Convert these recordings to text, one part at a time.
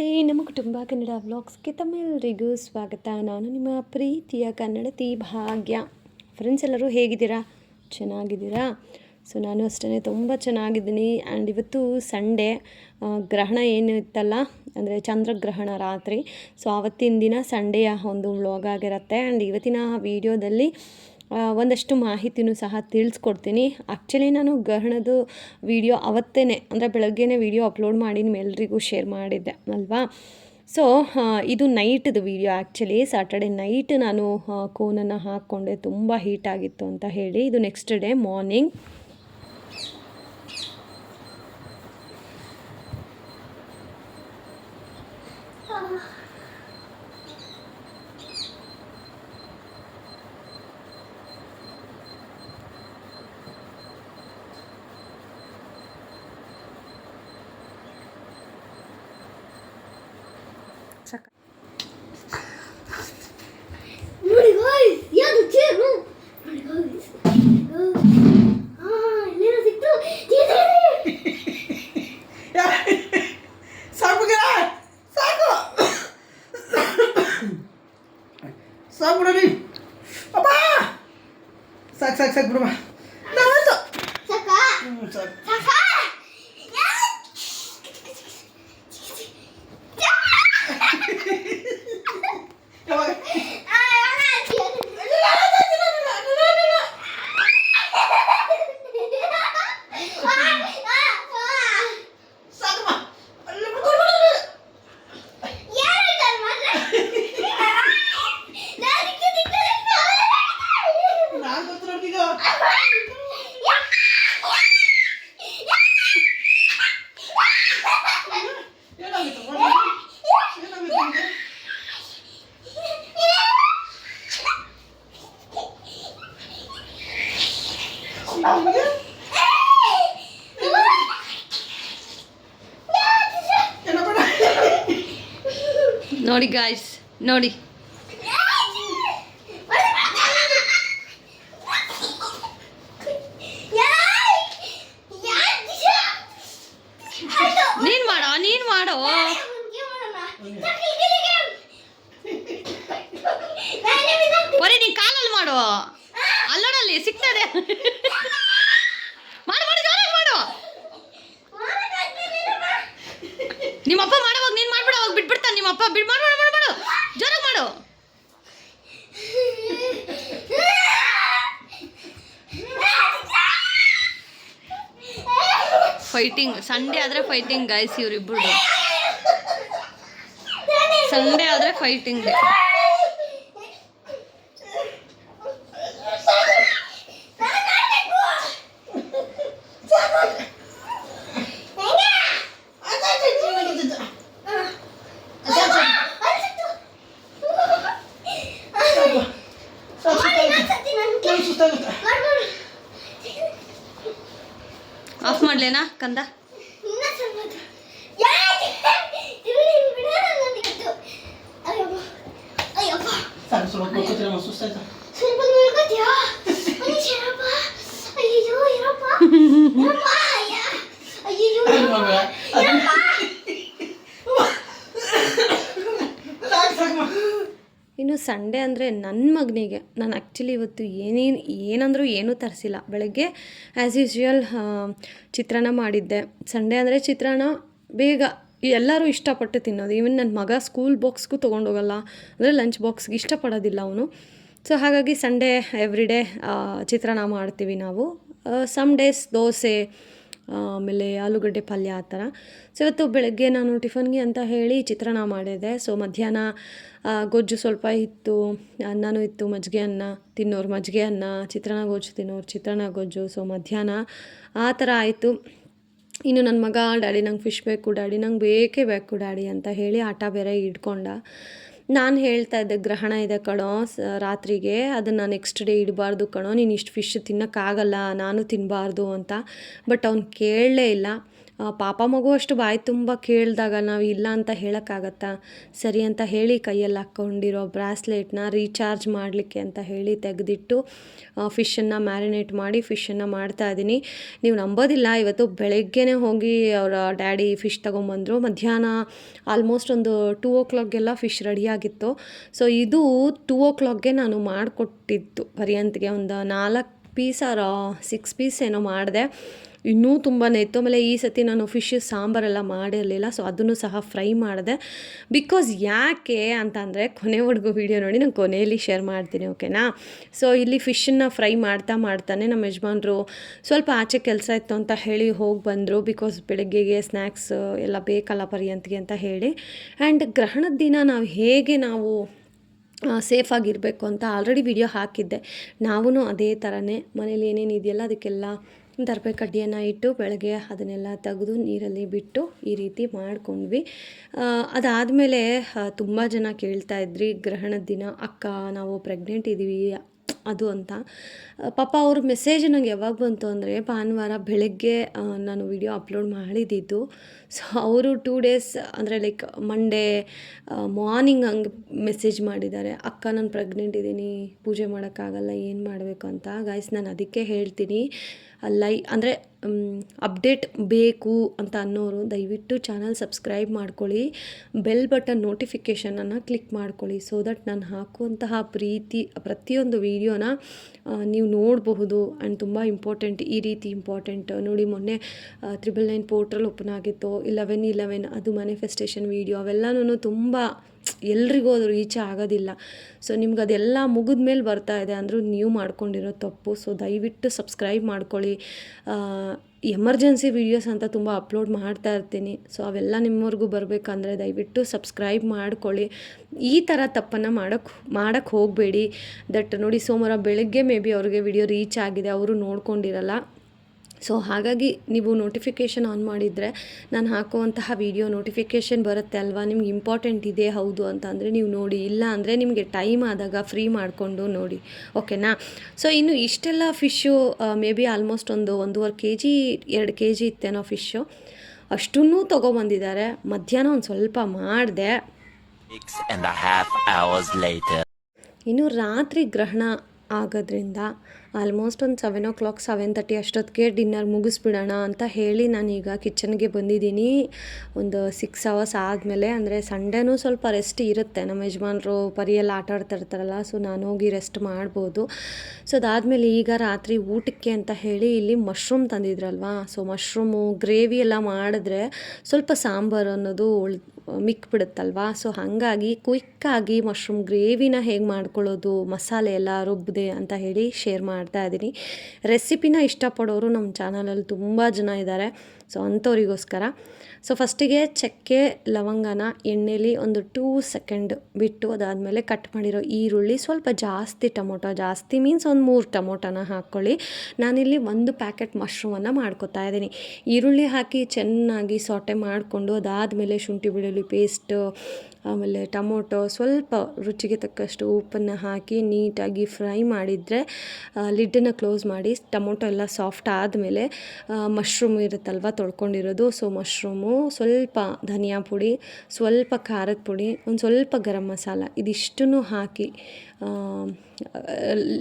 ನಮಸ್ತೆ, ನಮ್ಮ ಕುಟುಂಬ ಕನ್ನಡ ವ್ಲಾಗ್ಸ್ಗೆ ತಮ್ಮೆಲ್ಲರಿಗೂ ಸ್ವಾಗತ. ನಾನು ನಿಮ್ಮ ಪ್ರೀತಿಯ ಕನ್ನಡತಿ ಭಾಗ್ಯ. ಫ್ರೆಂಡ್ಸ್ ಎಲ್ಲರೂ ಹೇಗಿದ್ದೀರಾ? ಚೆನ್ನಾಗಿದ್ದೀರಾ? ಸೊ ನಾನು ಅಷ್ಟೇ ತುಂಬ ಚೆನ್ನಾಗಿದ್ದೀನಿ. ಆ್ಯಂಡ್ ಇವತ್ತು ಸಂಡೇ ಗ್ರಹಣ ಏನು ಇತ್ತಲ್ಲ ಅಂದರೆ ಚಂದ್ರಗ್ರಹಣ ರಾತ್ರಿ. ಸೊ ಆವತ್ತಿನ ದಿನ ಸಂಡೆಯ ಒಂದು ವ್ಲಾಗ್ ಆಗಿರುತ್ತೆ. ಆ್ಯಂಡ್ ಇವತ್ತಿನ ವೀಡಿಯೋದಲ್ಲಿ ಒಂದಷ್ಟು ಮಾಹಿತಿನೂ ಸಹ ತಿಳಿಸ್ಕೊಡ್ತೀನಿ. ಆ್ಯಕ್ಚುಲಿ ನಾನು ಗ್ರಹಣದ ವಿಡಿಯೋ ಅವತ್ತೇ ಅಂದರೆ ಬೆಳಗ್ಗೆನೇ ವಿಡಿಯೋ ಅಪ್ಲೋಡ್ ಮಾಡಿ ಎಲ್ಲರಿಗೂ ಶೇರ್ ಮಾಡಿದ್ದೆ ಅಲ್ವಾ? ಸೊ ಇದು ನೈಟ್ದು ವಿಡಿಯೋ ಆ್ಯಕ್ಚುಲಿ ಸ್ಯಾಟರ್ಡೆ ನೈಟ್ ನಾನು ಕೋನನ್ನು ಹಾಕ್ಕೊಂಡೆ. ತುಂಬ ಹೀಟ್ ಆಗಿತ್ತು ಅಂತ ಹೇಳಿ. ಇದು ನೆಕ್ಸ್ಟ್ ಡೇ ಮಾರ್ನಿಂಗ್ ನೋಡಿ Sen burada değil. Baba! Sak sak sak vurma. ನೋಡಿ ಗಾಯ್ಸ್ ನೋಡಿ ನೀನು ಮಾಡೋ ನೀನು ಮಾಡೋ ಬರೀ ನೀನು ಕಾಲಲ್ಲಿ ಮಾಡು ಅಲ್ಲೋಡಲ್ಲಿ ಸಿಗ್ತದೆ ಮಾಡು ಮಾಡು ಜೋರಾಗಿ ಮಾಡು ನಿಮ್ಮಪ್ಪ ಮಾಡೋವಾಗ ನೀನು ಮಾಡ್ಬಿಡು, ಅವಾಗ ಬಿಟ್ಬಿಡ್ತಾನೆ ನಿಮ್ಮಪ್ಪ. ಬಿಡ್, ಮಾಡು ಮಾಡು ಮಾಡು ಜೋರಾಗಿ ಮಾಡು. ಫೈಟಿಂಗ್ ಸಂಡೇ ಆದರೆ ಫೈಟಿಂಗ್ ಗಾಯ್ಸ್ ಇವರಿಬ್ಬರು ಸಂಡೇ ಆದರೆ ಫೈಟಿಂಗ್ ಸುಸ್ತಾಗುತ್ತೆ ಮಾಡ್ಲೇನಾ ಕಂದ? ಅಯ್ಯೋ ಇರಪ್ಪ ಇರಪ್ಪ ಅಯ್ಯ ಅಯ್ಯೋ ಮಗ ಸಾಕು ಸಾಕಮ್ಮ ಇನ್ನು ಸಂಡೇ ಅಂದರೆ ನನ್ನ ಮಗನಿಗೆ, ನಾನು ಆ್ಯಕ್ಚುಲಿ ಇವತ್ತು ಏನೇನು ಏನಂದರೂ ಏನೂ ತರಿಸಿಲ್ಲ. ಬೆಳಗ್ಗೆ ಆ್ಯಸ್ ಯೂಶ್ವಲ್ ಚಿತ್ರಾನ್ನ ಮಾಡಿದ್ದೆ. ಸಂಡೇ ಅಂದರೆ ಚಿತ್ರಾನ್ನ, ಬೇಗ ಎಲ್ಲರೂ ಇಷ್ಟಪಟ್ಟು ತಿನ್ನೋದು. ಈವನ್ ನನ್ನ ಮಗ ಸ್ಕೂಲ್ ಬಾಕ್ಸ್ಗೂ ತೊಗೊಂಡೋಗಲ್ಲ. ಅಂದರೆ ಲಂಚ್ ಬಾಕ್ಸ್ಗೆ ಇಷ್ಟಪಡೋದಿಲ್ಲ ಅವನು. ಸೊ ಹಾಗಾಗಿ ಸಂಡೇ ಎವ್ರಿ ಡೇ ಚಿತ್ರಾನ್ನ ಮಾಡ್ತೀವಿ ನಾವು. ಸಮ್ ಡೇಸ್ ದೋಸೆ ಆಮೇಲೆ ಆಲೂಗಡ್ಡೆ ಪಲ್ಯ ಆ ಥರ. ಸೊ ಇವತ್ತು ಬೆಳಗ್ಗೆ ನಾನು ಟಿಫನ್ಗೆ ಅಂತ ಹೇಳಿ ಚಿತ್ರಾನ್ನ ಮಾಡಿದೆ. ಸೊ ಮಧ್ಯಾಹ್ನ ಗೊಜ್ಜು ಸ್ವಲ್ಪ ಇತ್ತು, ಅನ್ನನೂ ಇತ್ತು, ಮಜ್ಜಿಗೆ ಅನ್ನ, ತಿನ್ನೋರು ಮಜ್ಜಿಗೆ ಅನ್ನ, ಚಿತ್ರಾನ್ನ ಗೊಜ್ಜು ತಿನ್ನೋರು ಚಿತ್ರಾನ್ನ ಗೊಜ್ಜು. ಸೊ ಮಧ್ಯಾಹ್ನ ಆ ಥರ ಆಯಿತು. ಇನ್ನು ನನ್ನ ಮಗ, ಡ್ಯಾಡಿ, ನಂಗೆ ಫಿಶ್ ಬೇಕು, ಡ್ಯಾಡಿ, ನಂಗೆ ಬೇಕೇ ಬೇಕು, ಡ್ಯಾಡಿ ಅಂತ ಹೇಳಿ ಆಟ ಬೇರೆ ಇಟ್ಕೊಂಡ ನಾನು ಹೇಳ್ತಾ ಇದ್ದೆ, ಗ್ರಹಣ ಇದೆ ಕಣೋ ರಾತ್ರಿಗೆ, ಅದನ್ನು ನೆಕ್ಸ್ಟ್ ಡೇ ಇಡಬಾರ್ದು ಕಣೋ, ನೀನು ಇಷ್ಟು ಫಿಶ್ ತಿನ್ನೋಕ್ಕಾಗಲ್ಲ, ನಾನು ತಿನ್ನಬಾರ್ದು ಅಂತ. ಬಟ್ ಅವ್ನು ಕೇಳಲೇ ಇಲ್ಲ. ಪಾಪ ಮಗು ಅಷ್ಟು ಬಾಯಿ ತುಂಬ ಕೇಳಿದಾಗ ನಾವು ಇಲ್ಲ ಅಂತ ಹೇಳೋಕ್ಕಾಗತ್ತಾ? ಸರಿ ಅಂತ ಹೇಳಿ ಕೈಯಲ್ಲಿ ಹಾಕ್ಕೊಂಡಿರೋ ಬ್ರಾಸ್ಲೆಟ್ನ ರೀಚಾರ್ಜ್ ಮಾಡಲಿಕ್ಕೆ ಅಂತ ಹೇಳಿ ತೆಗೆದಿಟ್ಟು ಫಿಶನ್ನು ಮ್ಯಾರಿನೇಟ್ ಮಾಡಿ ಫಿಶನ್ನು ಮಾಡ್ತಾ ಇದ್ದೀನಿ ನೀವು ನಂಬೋದಿಲ್ಲ, ಇವತ್ತು ಬೆಳಗ್ಗೆನೇ ಹೋಗಿ ಅವರ ಡ್ಯಾಡಿ ಫಿಶ್ ತೊಗೊಂಬಂದರು. ಮಧ್ಯಾಹ್ನ ಆಲ್ಮೋಸ್ಟ್ ಒಂದು ಟೂ ಓ ಕ್ಲಾಕ್ಗೆಲ್ಲ ಫಿಶ್ ರೆಡಿಯಾಗಿತ್ತು ಸೊ, ಇದು ಟೂ ಓ ಕ್ಲಾಕ್ಗೆ ನಾನು ಮಾಡಿಕೊಟ್ಟಿದ್ದು. ಪರ್ಯಂತ್ಗೆ ಒಂದು ನಾಲ್ಕು ಪೀಸ್ ಆರ್ ಸಿಕ್ಸ್ ಪೀಸ್ ಏನೋ ಮಾಡಿದೆ. ಇನ್ನೂ ತುಂಬಾ ಇತ್ತು. ಆಮೇಲೆ ಈ ಸತಿ ನಾನು ಫಿಶ್, ಸಾಂಬಾರೆಲ್ಲ ಮಾಡಿರಲಿಲ್ಲ. ಸೊ ಅದನ್ನು ಸಹ ಫ್ರೈ ಮಾಡಿದೆ. ಬಿಕಾಸ್ ಯಾಕೆ ಅಂತ ಅಂದರೆ ಕೊನೆವರೆಗೂ ವೀಡಿಯೋ ನೋಡಿ ನಾನು ಕೊನೆಯಲ್ಲಿ ಶೇರ್ ಮಾಡ್ತೀನಿ ಓಕೆನಾ ಸೊ ಇಲ್ಲಿ ಫಿಶನ್ನು ಫ್ರೈ ಮಾಡ್ತಾ ಮಾಡ್ತಾನೆ ನಮ್ಮ ಯಜಮಾನ್ರು. ಸ್ವಲ್ಪ ಆಚೆ ಕೆಲಸ ಇತ್ತು ಅಂತ ಹೇಳಿ ಹೋಗಿ ಬಂದರು. ಬಿಕಾಸ್ ಬೆಳಗ್ಗೆಗೆ ಸ್ನ್ಯಾಕ್ಸ್ ಎಲ್ಲ ಬೇಕಲ್ಲ ಪರ್ಯಂತಿಗೆ ಅಂತ ಹೇಳಿ. ಆ್ಯಂಡ್ ಗ್ರಹಣದ ದಿನ ನಾವು ಹೇಗೆ ನಾವು ಸೇಫಾಗಿರಬೇಕು ಅಂತ ಆಲ್ರೆಡಿ ವಿಡಿಯೋ ಹಾಕಿದ್ದೆ. ನಾವೂ ಅದೇ ಥರನೇ ಮನೇಲಿ ಏನೇನು ಇದೆಯಲ್ಲ ಅದಕ್ಕೆಲ್ಲ ದರ್ಬೆ ಕಡ್ಡಿಯನ್ನು ಇಟ್ಟು ಬೆಳಗ್ಗೆ ಅದನ್ನೆಲ್ಲ ತೆಗೆದು ನೀರಲ್ಲಿ ಬಿಟ್ಟು ಈ ರೀತಿ ಮಾಡ್ಕೊಂಡ್ವಿ. ಅದಾದಮೇಲೆ ತುಂಬ ಜನ ಕೇಳ್ತಾ ಇದ್ರಿ ಗ್ರಹಣದ ದಿನ, ಅಕ್ಕ ನಾವು ಪ್ರೆಗ್ನೆಂಟ್ ಇದ್ದೀವಿ ಅದು ಅಂತ. ಪಾಪ ಅವ್ರ ಮೆಸೇಜ್ ನಂಗೆ ಯಾವಾಗ ಬಂತು ಅಂದರೆ, ಭಾನುವಾರ ಬೆಳಗ್ಗೆ ನಾನು ವಿಡಿಯೋ ಅಪ್ಲೋಡ್ ಮಾಡಿದ್ದಿದ್ದು ಸೊ ಅವರು ಟೂ ಡೇಸ್ ಅಂದರೆ ಲೈಕ್ ಮಂಡೇ ಮಾರ್ನಿಂಗ್ ಹಂಗೆ ಮೆಸೇಜ್ ಮಾಡಿದ್ದಾರೆ. ಅಕ್ಕ, ನಾನು ಪ್ರೆಗ್ನೆಂಟ್ ಇದ್ದೀನಿ ಪೂಜೆ ಮಾಡೋಕ್ಕಾಗಲ್ಲ, ಏನು ಮಾಡಬೇಕು ಅಂತ? ಗಾಯ್ಸ್ ನಾನು ಅದಕ್ಕೆ ಹೇಳ್ತೀನಿ. ಲೈ, ಅಂದರೆ ಅಪ್ಡೇಟ್ ಬೇಕು ಅಂತ ಅನ್ನೋರು ದಯವಿಟ್ಟು ಚಾನಲ್ ಸಬ್ಸ್ಕ್ರೈಬ್ ಮಾಡ್ಕೊಳ್ಳಿ. ಬೆಲ್ ಬಟನ್ ನೋಟಿಫಿಕೇಷನನ್ನು ಕ್ಲಿಕ್ ಮಾಡ್ಕೊಳ್ಳಿ. ಸೊ ದಟ್ ನಾನು ಹಾಕುವಂತಹ ಪ್ರೀತಿ, ಪ್ರತಿಯೊಂದು ವೀಡಿಯೋನ ನೀವು ನೋಡಬಹುದು. ಆ್ಯಂಡ್ ತುಂಬ ಇಂಪಾರ್ಟೆಂಟ್ ಈ ರೀತಿ ಇಂಪಾರ್ಟೆಂಟ್ ನೋಡಿ, ಮೊನ್ನೆ ತ್ರಿಬಲ್ ನೈನ್ ಪೋರ್ಟ್ರಲ್ ಓಪನ್ ಆಗಿತ್ತು ಇಲೆವೆನ್ ಇಲೆವೆನ್ ಅದು ಮ್ಯಾನಿಫೆಸ್ಟೇಷನ್ ವೀಡಿಯೋ ಅವೆಲ್ಲನೂ ತುಂಬ ಎಲ್ರಿಗೂ ಅದು ರೀಚ್ ಆಗೋದಿಲ್ಲ. ಸೊ ನಿಮ್ಗೆ ಅದೆಲ್ಲ ಮುಗಿದ ಮೇಲೆ ಬರ್ತಾ ಇದೆ ಅಂದರೂ ನೀವು ಮಾಡ್ಕೊಂಡಿರೋ ತಪ್ಪು. ಸೊ ದಯವಿಟ್ಟು ಸಬ್ಸ್ಕ್ರೈಬ್ ಮಾಡ್ಕೊಳ್ಳಿ. ಎಮರ್ಜೆನ್ಸಿ ವೀಡಿಯೋಸ್ ಅಂತ ತುಂಬ ಅಪ್ಲೋಡ್ ಮಾಡ್ತಾ ಇರ್ತೀನಿ. ಸೊ ಅವೆಲ್ಲ ನಿಮ್ಮವರೆಗೂ ಬರಬೇಕಂದ್ರೆ ದಯವಿಟ್ಟು ಸಬ್ಸ್ಕ್ರೈಬ್ ಮಾಡ್ಕೊಳ್ಳಿ. ಈ ಥರ ತಪ್ಪನ್ನು ಮಾಡೋಕ್ಕೆ ಮಾಡೋಕ್ಕೆ ಹೋಗಬೇಡಿ. ದಟ್ ನೋಡಿ ಸೋಮವಾರ ಬೆಳಗ್ಗೆ ಮೇ ಬಿ ಅವ್ರಿಗೆ ವಿಡಿಯೋ ರೀಚ್ ಆಗಿದೆ. ಅವರು ನೋಡ್ಕೊಂಡಿರಲ್ಲ. ಸೊ ಹಾಗಾಗಿ ನೀವು ನೋಟಿಫಿಕೇಷನ್ ಆನ್ ಮಾಡಿದರೆ ನಾನು ಹಾಕುವಂತಹ ವಿಡಿಯೋ ನೋಟಿಫಿಕೇಷನ್ ಬರುತ್ತೆ ಅಲ್ವಾ? ನಿಮ್ಗೆ ಇಂಪಾರ್ಟೆಂಟ್ ಇದೆ ಹೌದು ಅಂತ ಅಂದರೆ ನೀವು ನೋಡಿ. ಇಲ್ಲ ಅಂದರೆ ನಿಮಗೆ ಟೈಮ್ ಆದಾಗ ಫ್ರೀ ಮಾಡಿಕೊಂಡು ನೋಡಿ. ಓಕೆನಾ ಸೊ ಇನ್ನು ಇಷ್ಟೆಲ್ಲ ಫಿಶ್ಶು ಮೇ ಬಿ ಆಲ್ಮೋಸ್ಟ್ ಒಂದು ಒಂದೂವರೆ ಕೆ ಜಿ ಎರಡು ಕೆ ಜಿ ಇತ್ತೇನೋ ಫಿಶ್ಶು ಅಷ್ಟನ್ನೂ ತೊಗೊಬಂದಿದ್ದಾರೆ. ಮಧ್ಯಾಹ್ನ ಒಂದು ಸ್ವಲ್ಪ ಮಾಡಿದೆ. ಇನ್ನು ರಾತ್ರಿ ಗ್ರಹಣ ಆಗೋದ್ರಿಂದ ಆಲ್ಮೋಸ್ಟ್ ಒಂದು seven o'clock, seven thirty ಅಷ್ಟೊತ್ತಿಗೆ ಡಿನ್ನರ್ ಮುಗಿಸ್ಬಿಡೋಣ ಅಂತ ಹೇಳಿ ನಾನೀಗ ಕಿಚನ್ಗೆ ಬಂದಿದ್ದೀನಿ. ಒಂದು ಸಿಕ್ಸ್ ಅವರ್ಸ್ ಆದಮೇಲೆ, ಅಂದರೆ ಸಂಡೇನೂ ಸ್ವಲ್ಪ ರೆಸ್ಟ್ ಇರುತ್ತೆ. ನಮ್ಮ ಯಜಮಾನರು ಪರಿಯೆಲ್ಲ ಆಟ ಆಡ್ತಾ ಇರ್ತಾರಲ್ಲ ಸೊ ನಾನು ಹೋಗಿ ರೆಸ್ಟ್ ಮಾಡ್ಬೋದು. ಸೊ ಅದಾದಮೇಲೆ ಈಗ ರಾತ್ರಿ ಊಟಕ್ಕೆ ಅಂತ ಹೇಳಿ ಇಲ್ಲಿ ಮಶ್ರೂಮ್ ತಂದಿದ್ರಲ್ವಾ? ಸೊ ಮಶ್ರೂಮು ಗ್ರೇವಿ ಎಲ್ಲ ಮಾಡಿದ್ರೆ ಸ್ವಲ್ಪ ಸಾಂಬಾರು ಅನ್ನೋದು ಉಳ್, ಮಿಕ್ಬಿಡುತ್ತಲ್ವಾ? ಸೊ ಹಾಗಾಗಿ ಕ್ವಿಕ್ಕಾಗಿ ಮಶ್ರೂಮ್ ಗ್ರೇವಿನ ಹೇಗೆ ಮಾಡ್ಕೊಳ್ಳೋದು, ಮಸಾಲೆ ಎಲ್ಲ ರುಬ್ಬದೆ ಅಂತ ಹೇಳಿ ಶೇರ್ ಮಾಡ್ತಾ ಇದ್ದೀನಿ. ರೆಸಿಪಿನ ಇಷ್ಟಪಡೋರು ನಮ್ಮ ಚಾನಲಲ್ಲಿ ತುಂಬ ಜನ ಇದ್ದಾರೆ ಸೊ ಅಂಥವರಿಗೋಸ್ಕರ. ಸೊ ಫಸ್ಟಿಗೆ ಚಕ್ಕೆ, ಲವಂಗನ, ಎಣ್ಣೆಲಿ ಒಂದು ಟೂ ಸೆಕೆಂಡ್ ಬಿಟ್ಟು ಅದಾದಮೇಲೆ ಕಟ್ ಮಾಡಿರೋ ಈರುಳ್ಳಿ ಸ್ವಲ್ಪ ಜಾಸ್ತಿ ಟೊಮೊಟೊ, ಜಾಸ್ತಿ ಮೀನ್ಸ್ ಒಂದು ಮೂರು ಟೊಮೊಟೊನ ಹಾಕ್ಕೊಳ್ಳಿ. ನಾನಿಲ್ಲಿ ಒಂದು ಪ್ಯಾಕೆಟ್ ಮಶ್ರೂಮನ್ನು ಮಾಡ್ಕೊತಾ ಇದ್ದೀನಿ. ಈರುಳ್ಳಿ ಹಾಕಿ ಚೆನ್ನಾಗಿ ಸೊಟೆ ಮಾಡಿಕೊಂಡು ಅದಾದಮೇಲೆ ಶುಂಠಿ, ಬೆಳ್ಳುಳ್ಳಿ ಪೇಸ್ಟ್, ಆಮೇಲೆ ಟೊಮೊಟೊ ಸ್ವಲ್ಪ ರುಚಿಗೆ ತಕ್ಕಷ್ಟು ಉಪ್ಪನ್ನು ಹಾಕಿ ನೀಟಾಗಿ ಫ್ರೈ ಮಾಡಿದರೆ ಲಿಡ್ಡನ್ನು ಕ್ಲೋಸ್ ಮಾಡಿ ಟೊಮೊಟೊ ಎಲ್ಲ ಸಾಫ್ಟ್ ಆದಮೇಲೆ ಮಶ್ರೂಮ್ ಇರುತ್ತಲ್ವ ತೊಳ್ಕೊಂಡಿರೋದು. ಸೊ, ಮಶ್ರೂಮು, ಸ್ವಲ್ಪ ಧನಿಯಾ ಪುಡಿ, ಸ್ವಲ್ಪ ಖಾರದ ಪುಡಿ, ಒಂದು ಸ್ವಲ್ಪ ಗರಂ ಮಸಾಲ, ಇದಿಷ್ಟನ್ನು ಹಾಕಿ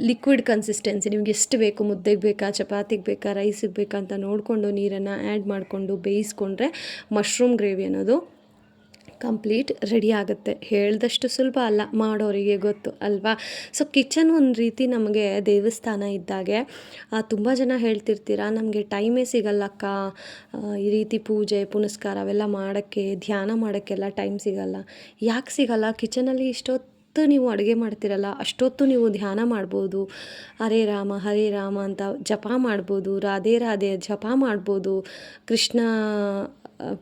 ಲಿಕ್ವಿಡ್ ಕನ್ಸಿಸ್ಟೆನ್ಸಿ ನಿಮ್ಗೆ ಎಷ್ಟು ಬೇಕು, ಮುದ್ದೆಗೆ ಬೇಕಾ, ಚಪಾತಿಗೆ ಬೇಕಾ ರೈಸಿಗೆ ಬೇಕಾ ಅಂತ ನೋಡಿಕೊಂಡು ನೀರನ್ನು ಆ್ಯಡ್ ಮಾಡಿಕೊಂಡು ಬೇಯಿಸ್ಕೊಂಡ್ರೆ ಮಶ್ರೂಮ್ ಗ್ರೇವಿ ಅನ್ನೋದು ಕಂಪ್ಲೀಟ್ ರೆಡಿ ಆಗುತ್ತೆ. ಹೇಳಿದಷ್ಟು ಸುಲಭ ಅಲ್ಲ, ಮಾಡೋರಿಗೆ ಗೊತ್ತು ಅಲ್ವಾ? ಸೊ ಕಿಚನ್ ಒಂದು ರೀತಿ ನಮಗೆ ದೇವಸ್ಥಾನ ಇದ್ದಾಗೆ ತುಂಬ ಜನ ಹೇಳ್ತಿರ್ತೀರ, ನಮಗೆ ಟೈಮೇ ಸಿಗಲ್ಲಕ್ಕ ಈ ರೀತಿ ಪೂಜೆ, ಪುನಸ್ಕಾರ ಅವೆಲ್ಲ ಮಾಡೋಕ್ಕೆ, ಧ್ಯಾನ ಮಾಡೋಕ್ಕೆಲ್ಲ ಟೈಮ್ ಸಿಗಲ್ಲ. ಯಾಕೆ ಸಿಗಲ್ಲ? ಕಿಚನಲ್ಲಿ ಇಷ್ಟೊತ್ತು ನೀವು ಅಡುಗೆ ಮಾಡ್ತಿರಲ್ಲ, ಅಷ್ಟೊತ್ತು ನೀವು ಧ್ಯಾನ ಮಾಡ್ಬೋದು. ಹರೇ ರಾಮ ಹರೇ ರಾಮ ಅಂತ ಜಪ ಮಾಡ್ಬೋದು, ರಾಧೆ ರಾಧೆ ಜಪ ಮಾಡ್ಬೋದು. ಕೃಷ್ಣ,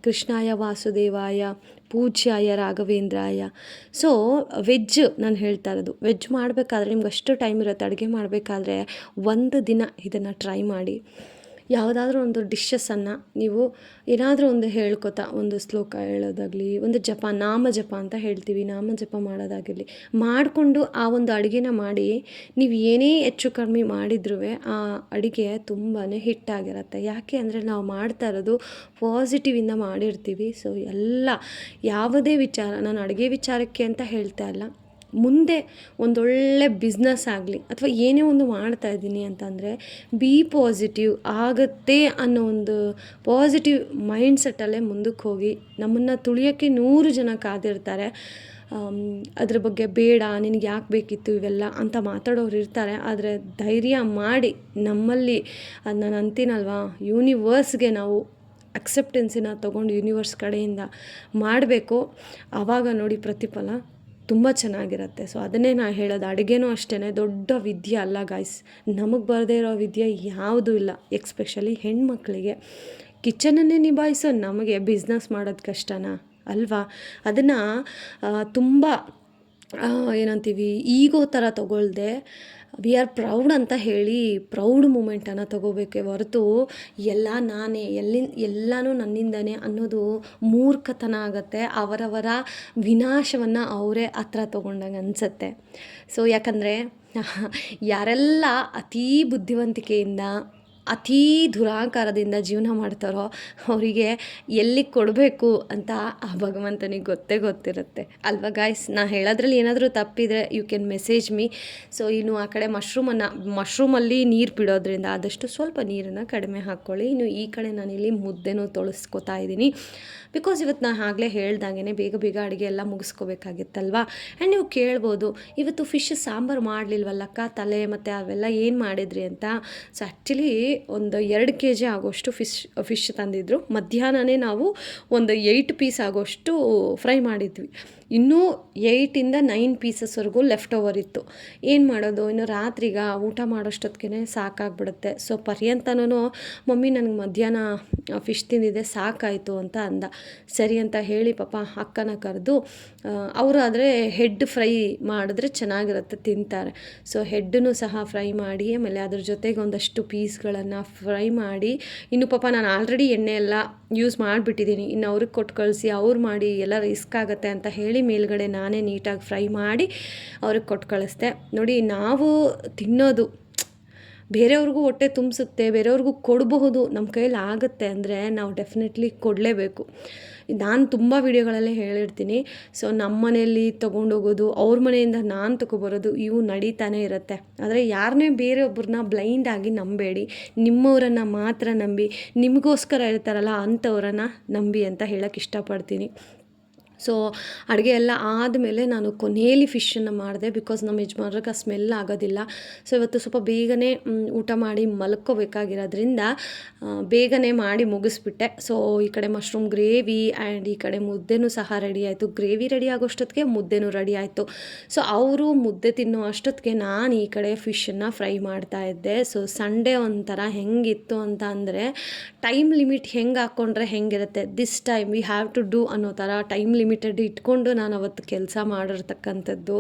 ಕೃಷ್ಣಾಯ ವಾಸುದೇವಾಯ ಪೂಜ್ಯಾಯ ರಾಘವೇಂದ್ರಾಯ. ಸೊ ವೆಜ್ ನಾನು ಹೇಳ್ತಾ ಇರೋದು. ವೆಜ್ ಮಾಡಬೇಕಾದ್ರೆ ನಿಮ್ಗೆ ಅಷ್ಟು ಟೈಮ್ ಇರುತ್ತೆ, ಅಡುಗೆ ಮಾಡಬೇಕಾದ್ರೆ ಒಂದು ದಿನ ಇದನ್ನು ಟ್ರೈ ಮಾಡಿ. ಯಾವುದಾದ್ರೂ ಒಂದು ಡಿಶಸ್ಸನ್ನು ನೀವು ಏನಾದರೂ ಒಂದು ಹೇಳ್ಕೊತಾ, ಒಂದು ಶ್ಲೋಕ ಹೇಳೋದಾಗಲಿ, ಒಂದು ಜಪ, ನಾಮ ಜಪ ಅಂತ ಹೇಳ್ತೀವಿ, ನಾಮ ಜಪ ಮಾಡೋದಾಗಿರಲಿ, ಮಾಡಿಕೊಂಡು ಆ ಒಂದು ಅಡುಗೆನ ಮಾಡಿ, ನೀವು ಏನೇ ಹೆಚ್ಚು ಕಡಿಮೆ ಮಾಡಿದ್ರೂ ಆ ಅಡುಗೆ ತುಂಬಾ ಹಿಟ್ಟಾಗಿರುತ್ತೆ. ಯಾಕೆ ಅಂದರೆ ನಾವು ಮಾಡ್ತಾ ಇರೋದು ಪಾಸಿಟಿವಿಂದ ಮಾಡಿರ್ತೀವಿ. ಸೊ ಎಲ್ಲ, ಯಾವುದೇ ವಿಚಾರ, ನಾನು ಅಡುಗೆ ವಿಚಾರಕ್ಕೆ ಅಂತ ಹೇಳ್ತಾ ಇಲ್ಲ. ಮುಂದೆ ಒಂದೊಳ್ಳೆ ಬಿಸ್ನೆಸ್ ಆಗಲಿ ಅಥವಾ ಏನೇ ಒಂದು ಮಾಡ್ತಾ ಇದ್ದೀನಿ ಅಂತಂದರೆ ಬಿ ಪಾಸಿಟಿವ್ ಆಗುತ್ತೆ ಅನ್ನೋ ಒಂದು ಪಾಸಿಟಿವ್ ಮೈಂಡ್ ಸೆಟ್ಟಲ್ಲೇ ಮುಂದಕ್ಕೆ ಹೋಗಿ ನಮ್ಮನ್ನು ತುಳಿಯೋಕ್ಕೆ ನೂರು ಜನ ಕಾದಿರ್ತಾರೆ. ಅದ್ರ ಬಗ್ಗೆ ಬೇಡ, ನಿನಗೆ ಯಾಕೆ ಬೇಕಿತ್ತು ಇವೆಲ್ಲ ಅಂತ ಮಾತಾಡೋರು ಇರ್ತಾರೆ. ಆದರೆ ಧೈರ್ಯ ಮಾಡಿ ನಮ್ಮಲ್ಲಿ ಅದು ನಾನು ಅಂತೀನಲ್ವಾ ಯೂನಿವರ್ಸ್ಗೆ ನಾವು ಅಕ್ಸೆಪ್ಟೆನ್ಸಿನ ತೊಗೊಂಡು ಯೂನಿವರ್ಸ್ ಕಡೆಯಿಂದ ಮಾಡಬೇಕು. ಆವಾಗ ನೋಡಿ ಪ್ರತಿಫಲ. ತುಂಬ ಚೆನ್ನಾಗಿರುತ್ತೆ. ಸೊ ಅದನ್ನೇ ನಾನು ಹೇಳೋದು. ಅಡುಗೆನೂ ಅಷ್ಟೇ ದೊಡ್ಡ ವಿದ್ಯೆ ಅಲ್ಲ ಗಾಯ್ಸ್ ನಮಗೆ ಬರದೇ ಇರೋ ವಿದ್ಯೆ ಯಾವುದೂ ಇಲ್ಲ. ಎಕ್ಸ್ಪೆಷಲಿ ಹೆಣ್ಮಕ್ಳಿಗೆ. ಕಿಚನನ್ನೇ ನಿಭಾಯಿಸೋ ನಮಗೆ ಬಿಸ್ನೆಸ್ ಮಾಡೋದು ಕಷ್ಟನಾ? ಅಲ್ವಾ? ಅದನ್ನು ತುಂಬ ಏನಂತೀವಿ ಈಗೋ ಥರ ತಗೊಳ್ದೆ ವಿ ಆರ್ ಪ್ರೌಡ್ ಅಂತ ಹೇಳಿ ಪ್ರೌಡ್ ಮೂಮೆಂಟನ್ನು ತಗೋಬೇಕೆ ಹೊರತು ಎಲ್ಲ ನಾನೇ, ಎಲ್ಲಿ, ಎಲ್ಲನೂ ನನ್ನಿಂದನೇ ಅನ್ನೋದು ಮೂರ್ಖತನ ಆಗುತ್ತೆ, ಅವರವರ ವಿನಾಶವನ್ನು ಅವರೇ ಹತ್ರ ತೊಗೊಂಡಂಗೆ ಅನಿಸುತ್ತೆ. ಸೊ ಯಾಕಂದರೆ, ಯಾರೆಲ್ಲ ಅತೀ ಬುದ್ಧಿವಂತಿಕೆಯಿಂದ ಅತೀ ದುರಾಂಕಾರದಿಂದ ಜೀವನ ಮಾಡ್ತಾರೋ ಅವರಿಗೆ ಎಲ್ಲಿ ಕೊಡಬೇಕು ಅಂತ ಆ ಭಗವಂತನಿಗೆ ಗೊತ್ತೇ ಗೊತ್ತಿರುತ್ತೆ. ಅಲ್ವಾ ಗಾಯ್ಸ್ ನಾ ಹೇಳೋದ್ರಲ್ಲಿ ಏನಾದರೂ ತಪ್ಪಿದರೆ you can message me so ಇನ್ನು ಆ ಕಡೆ ಮಶ್ರೂಮನ್ನು ಮಶ್ರೂಮಲ್ಲಿ ನೀರು ಬಿಡೋದ್ರಿಂದ ಆದಷ್ಟು ಸ್ವಲ್ಪ ನೀರನ್ನು ಕಡಿಮೆ ಹಾಕ್ಕೊಳ್ಳಿ ಇನ್ನು ಈ ಕಡೆ ನಾನಿಲ್ಲಿ ಮುದ್ದೆನೂ ತೊಳಸ್ಕೊತಾ ಇದ್ದೀನಿ. ಬಿಕಾಸ್ ಇವತ್ತು ನಾನು ಆಗಲೇ ಹೇಳ್ದಂಗೆ ಬೇಗ ಬೇಗ ಅಡುಗೆ ಎಲ್ಲ ಮುಗಿಸ್ಕೋಬೇಕಾಗಿತ್ತಲ್ವಾ? ಆ್ಯಂಡ್ ನೀವು ಕೇಳ್ಬೋದು, ಇವತ್ತು ಫಿಶ್ ಸಾಂಬಾರು ಮಾಡಲಿಲ್ವಲ್ಲಕ್ಕ ತಲೆ ಮತ್ತು ಅವೆಲ್ಲ ಏನು ಮಾಡಿದ್ರಿ ಅಂತ? ಸೊ ಆ್ಯಕ್ಚುಲಿ ಒಂದು ಎರಡು ಕೆ ಜಿ ಆಗೋಷ್ಟು ಫಿಶ್ ಫಿಶ್ ತಂದಿದ್ದರು ಮಧ್ಯಾಹ್ನನೇ ನಾವು ಒಂದು ಏಯ್ಟ್ ಪೀಸ್ ಆಗೋಷ್ಟು ಫ್ರೈ ಮಾಡಿದ್ವಿ. ಇನ್ನೂ ಏಯ್ಟಿಂದ ನೈನ್ ಪೀಸಸ್ವರೆಗೂ ಲೆಫ್ಟ್ ಓವರ್ ಇತ್ತು. ಏನು ಮಾಡೋದು? ಇನ್ನು ರಾತ್ರಿಗ ಊಟ ಮಾಡೋಷ್ಟೊತ್ತಿಗೆ ಸಾಕಾಗ್ಬಿಡುತ್ತೆ. ಸೊ ಪರ್ಯಂತನೂ ಮಮ್ಮಿ, ನನಗೆ ಮಧ್ಯಾಹ್ನ ಫಿಶ್ ತಿಂದಿದೆ, ಸಾಕಾಯಿತು ಅಂತ ಅಂದ. ಸರಿ ಅಂತ ಹೇಳಿ ಪಾಪ ಅಕ್ಕನ ಕರೆದು ಅವರು ಆದರೆ ಹೆಡ್ ಫ್ರೈ ಮಾಡಿದ್ರೆ ಚೆನ್ನಾಗಿರುತ್ತೆ ತಿಂತಾರೆ. ಸೊ ಹೆಡ್ಡನ್ನು ಸಹ ಫ್ರೈ ಮಾಡಿ, ಆಮೇಲೆ ಅದ್ರ ಜೊತೆಗೆ ಒಂದಷ್ಟು ಪೀಸ್ಗಳನ್ನು ಫ್ರೈ ಮಾಡಿ, ಇನ್ನು ಪಾಪ ನಾನು ಆಲ್ರೆಡಿ ಎಣ್ಣೆ ಎಲ್ಲ ಯೂಸ್ ಮಾಡಿಬಿಟ್ಟಿದ್ದೀನಿ. ಇನ್ನು ಅವ್ರಿಗೆ ಕೊಟ್ಟು ಕಳಿಸಿ, ಅವ್ರು ಮಾಡಿ ಎಲ್ಲ ರಿಸ್ಕ್ ಆಗುತ್ತೆ ಅಂತ ಹೇಳಿ ಮೇಲ್ಗಡೆ ನಾನೇ ನೀಟಾಗಿ ಫ್ರೈ ಮಾಡಿ ಅವ್ರಿಗೆ ಕೊಟ್ಟು ಕಳಿಸ್ದೆ. ನೋಡಿ, ನಾವು ತಿನ್ನೋದು ಬೇರೆಯವ್ರಿಗೂ ಹೊಟ್ಟೆ ತುಂಬಿಸುತ್ತೆ, ಬೇರೆಯವ್ರಿಗೂ ಕೊಡಬಹುದು, ನಮ್ಮ ಕೈಯಲ್ಲಿ ಆಗುತ್ತೆ ಅಂದರೆ ನಾವು ಡೆಫಿನೆಟ್ಲಿ ಕೊಡಲೇಬೇಕು. ನಾನು ತುಂಬ ವೀಡಿಯೋಗಳಲ್ಲಿ ಹೇಳಿರ್ತೀನಿ. ಸೊ ನಮ್ಮ ಮನೆಯಲ್ಲಿ ತೊಗೊಂಡೋಗೋದು, ಅವ್ರ ಮನೆಯಿಂದ ನಾನು ತೊಗೊಬರೋದು, ಇವು ನಡೀತಾನೆ ಇರುತ್ತೆ. ಆದರೆ ಯಾರನ್ನೇ ಬೇರೆಯೊಬ್ಬರನ್ನ ಬ್ಲೈಂಡ್ ಆಗಿ ನಂಬೇಡಿ. ನಿಮ್ಮವರನ್ನು ಮಾತ್ರ ನಂಬಿ. ನಿಮಗೋಸ್ಕರ ಇರ್ತಾರಲ್ಲ ಅಂಥವ್ರನ್ನ ನಂಬಿ ಅಂತ ಹೇಳೋಕ್ಕೆ ಇಷ್ಟಪಡ್ತೀನಿ. ಸೊ ಅಡುಗೆ ಎಲ್ಲ ಆದಮೇಲೆ ನಾನು ಕೊನೆಯಲ್ಲಿ ಫಿಶನ್ನು ಮಾಡಿದೆ ಬಿಕಾಸ್ ನಮ್ಮ ಯಜಮಾನ್ರಿಗೆ ಸ್ಮೆಲ್ ಆಗೋದಿಲ್ಲ. ಸೊ ಇವತ್ತು ಸ್ವಲ್ಪ ಬೇಗನೆ ಊಟ ಮಾಡಿ ಮಲ್ಕೋಬೇಕಾಗಿರೋದ್ರಿಂದ ಬೇಗನೆ ಮಾಡಿ ಮುಗಿಸ್ಬಿಟ್ಟೆ. ಸೊ ಈ ಕಡೆ ಮಶ್ರೂಮ್ ಗ್ರೇವಿ ಆ್ಯಂಡ್ ಈ ಕಡೆ ಮುದ್ದೆನೂ ಸಹ ರೆಡಿ ಆಯಿತು. ಗ್ರೇವಿ ರೆಡಿ ಆಗೋಷ್ಟೊತ್ತಿಗೆ ಮುದ್ದೆನೂ ರೆಡಿ ಆಯಿತು. ಸೊ ಅವರು ಮುದ್ದೆ ತಿನ್ನೋ ಅಷ್ಟೊತ್ತಿಗೆ ನಾನು ಈ ಕಡೆ ಫಿಶನ್ನು ಫ್ರೈ ಮಾಡ್ತಾ ಇದ್ದೆ. ಸೊ ಸಂಡೇ ಒಂಥರ ಹೆಂಗಿತ್ತು ಅಂತ ಅಂದರೆ ಟೈಮ್ ಲಿಮಿಟ್ ಹೆಂಗೆ ಹಾಕ್ಕೊಂಡ್ರೆ ಹೆಂಗಿರುತ್ತೆ? This time we have to do ಅನ್ನೋ ಥರ ಟೈಮ್ ಲಿಮಿಟೆಡ್ ಇಟ್ಕೊಂಡು ನಾನು ಅವತ್ತು ಕೆಲಸ ಮಾಡಿರ್ತಕ್ಕಂಥದ್ದು.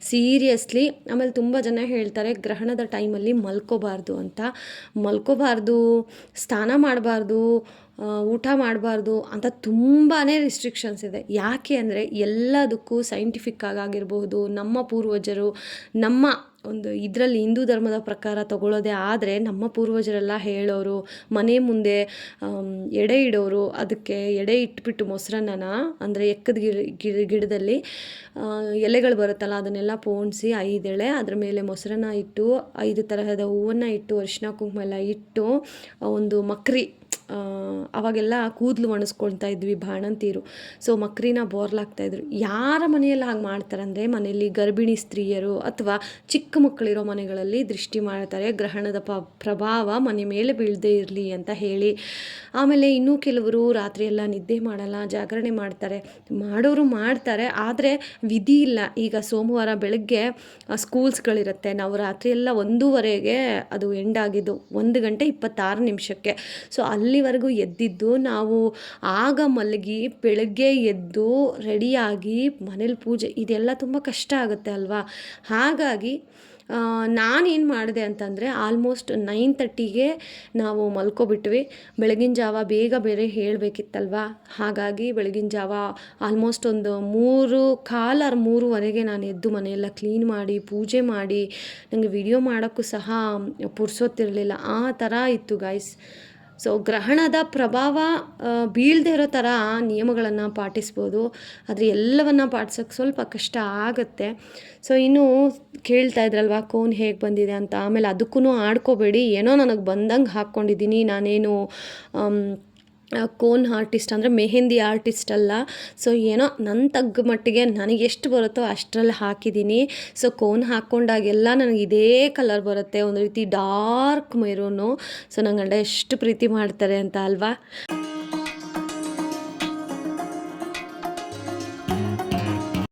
ಸೀರಿಯಸ್ಲಿ ಆಮೇಲೆ ತುಂಬ ಜನ ಹೇಳ್ತಾರೆ, ಗ್ರಹಣದ ಟೈಮಲ್ಲಿ ಮಲ್ಕೋಬಾರ್ದು ಅಂತ. ಮಲ್ಕೋಬಾರ್ದು, ಸ್ನಾನ ಮಾಡಬಾರ್ದು ಊಟ ಮಾಡಬಾರ್ದು ಅಂತ ತುಂಬಾ ರಿಸ್ಟ್ರಿಕ್ಷನ್ಸ್ ಇದೆ. ಯಾಕೆ ಅಂದರೆ ಎಲ್ಲದಕ್ಕೂ ಸೈಂಟಿಫಿಕ್ ಆಗಿರಬಹುದು, ನಮ್ಮ ಪೂರ್ವಜರು, ನಮ್ಮ ಒಂದು ಇದರಲ್ಲಿ ಹಿಂದೂ ಧರ್ಮದ ಪ್ರಕಾರ ತಗೊಳ್ಳೋದೇ ಆದರೆ ನಮ್ಮ ಪೂರ್ವಜರೆಲ್ಲ ಹೇಳೋರು, ಮನೆ ಮುಂದೆ ಎಡೆ ಇಡೋರು, ಅದಕ್ಕೆ ಎಡೆ ಇಟ್ಬಿಟ್ಟು ಮೊಸರನ್ನನ ಅಂದರೆ ಎಕ್ಕದ ಗಿಡ ಗಿಡ, ಗಿಡದಲ್ಲಿ ಎಲೆಗಳು ಬರುತ್ತಲ್ಲ ಅದನ್ನೆಲ್ಲ ಪೋಣಿಸಿ ಐದೆಳೆ ಅದ್ರ ಮೇಲೆ ಮೊಸರನ್ನ ಇಟ್ಟು, ಐದು ತರಹದ ಹೂವನ್ನು ಇಟ್ಟು ಅರಿಶಿನ, ಕುಂಕುಮ ಎಲ್ಲ ಇಟ್ಟು ಒಂದು ಮಕ್ರಿ ಅವಾಗೆಲ್ಲ ಕೂದಲು ಒಣಸ್ಕೊಳ್ತಾ ಇದ್ವಿ ಬಾಣಂತೀರು. ಸೊ ಮಕ್ರಿನ ಬೋರ್ಲಾಗ್ತಾಯಿದ್ರು ಯಾರ ಮನೆಯಲ್ಲಿ ಹಾಗೆ ಮಾಡ್ತಾರೆ ಅಂದರೆ ಮನೆಯಲ್ಲಿ ಗರ್ಭಿಣಿ ಸ್ತ್ರೀಯರು ಅಥವಾ ಚಿಕ್ಕ ಮಕ್ಕಳಿರೋ ಮನೆಗಳಲ್ಲಿ ದೃಷ್ಟಿ ಮಾಡ್ತಾರೆ, ಗ್ರಹಣದ ಪ್ರಭಾವ ಮನೆ ಮೇಲೆ ಬೀಳದೇ ಇರಲಿ ಅಂತ ಹೇಳಿ. ಆಮೇಲೆ ಇನ್ನೂ ಕೆಲವರು ರಾತ್ರಿ ಎಲ್ಲ ನಿದ್ದೆ ಮಾಡಲ್ಲ, ಜಾಗರಣೆ ಮಾಡ್ತಾರೆ. ಮಾಡೋರು ಮಾಡ್ತಾರೆ, ಆದರೆ ವಿಧಿ ಇಲ್ಲ. ಈಗ ಸೋಮವಾರ ಬೆಳಗ್ಗೆ ಸ್ಕೂಲ್ಸ್ಗಳಿರುತ್ತೆ. ನಾವು ರಾತ್ರಿ ಎಲ್ಲ ಒಂದೂವರೆಗೆ ಅದು ಎಂಡ್ ಆಗಿದ್ದು, ಒಂದು ಗಂಟೆ ಇಪ್ಪತ್ತಾರು ನಿಮಿಷಕ್ಕೆ. ಸೊ ಅಲ್ಲಿವರೆಗೂ ಎದ್ದಿದ್ದು, ನಾವು ಆಗ ಮಲಗಿ ಬೆಳಗ್ಗೆ ಎದ್ದು ರೆಡಿಯಾಗಿ ಮನೇಲಿ ಪೂಜೆ, ಇದೆಲ್ಲ ತುಂಬ ಕಷ್ಟ ಆಗುತ್ತೆ ಅಲ್ವಾ? ಹಾಗಾಗಿ ನಾನೇನು ಮಾಡಿದೆ ಅಂತಂದರೆ ಆಲ್ಮೋಸ್ಟ್ ನೈನ್ ತರ್ಟಿಗೆ ನಾವು ಮಲ್ಕೊಬಿಟ್ವಿ. ಬೆಳಗಿನ ಜಾವ ಬೇಗ ಬೇರೆ ಹೇಳಬೇಕಿತ್ತಲ್ವ? ಹಾಗಾಗಿ ಬೆಳಗಿನ ಜಾವ ಆಲ್ಮೋಸ್ಟ್ ಒಂದು ಮೂರು, ಕಾಲು ಮೂರುವರೆಗೆ ನಾನು ಎದ್ದು ಮನೆಯೆಲ್ಲ ಕ್ಲೀನ್ ಮಾಡಿ, ಪೂಜೆ ಮಾಡಿ ನನಗೆ ವಿಡಿಯೋ ಮಾಡೋಕ್ಕೂ ಸಹ ಪುರ್ಸೋತಿರಲಿಲ್ಲ ಆ ಥರ ಇತ್ತು ಗಾಯ್ಸ್ ಸೊ ಗ್ರಹಣದ ಪ್ರಭಾವ ಬೀಳದೇ ಇರೋ ಥರ ನಿಯಮಗಳನ್ನು ಪಾಟಿಸ್ಬೋದು. ಆದರೆ ಎಲ್ಲವನ್ನು ಪಾಟಿಸೋಕ್ಕೆ ಸ್ವಲ್ಪ ಕಷ್ಟ ಆಗುತ್ತೆ. ಸೊ ಇನ್ನು ಕೇಳ್ತಾ ಇದ್ರಲ್ವ, ಕೋನ್ ಹೇಗೆ ಬಂದಿದೆ ಅಂತ? ಆಮೇಲೆ ಅದಕ್ಕೂ ಆಡ್ಕೋಬೇಡಿ. ಏನೋ ನನಗೆ ಬಂದಂಗೆ ಹಾಕ್ಕೊಂಡಿದ್ದೀನಿ. ನಾನೇನು ಕೋನ್ ಆರ್ಟಿಸ್ಟ್ ಅಂದರೆ ಮೆಹೆಂದಿ ಆರ್ಟಿಸ್ಟ್ ಅಲ್ಲ. ಸೊ ಏನೋ ನನ್ನ ತಗ್ಗ ಮಟ್ಟಿಗೆ ನನಗೆ ಎಷ್ಟು ಬರುತ್ತೋ ಅಷ್ಟರಲ್ಲಿ ಹಾಕಿದ್ದೀನಿ ಸೊ ಕೋನ್ ಹಾಕ್ಕೊಂಡಾಗೆಲ್ಲ ನನಗೆ ಇದೇ ಕಲರ್ ಬರುತ್ತೆ. ಒಂದು ರೀತಿ ಡಾರ್ಕ್ ಮೆರೂನು. ಸೊ ನನ್ನ ಗಂಡ ಎಷ್ಟು ಪ್ರೀತಿ ಮಾಡ್ತಾರೆ ಅಂತ ಅಲ್ವಾ?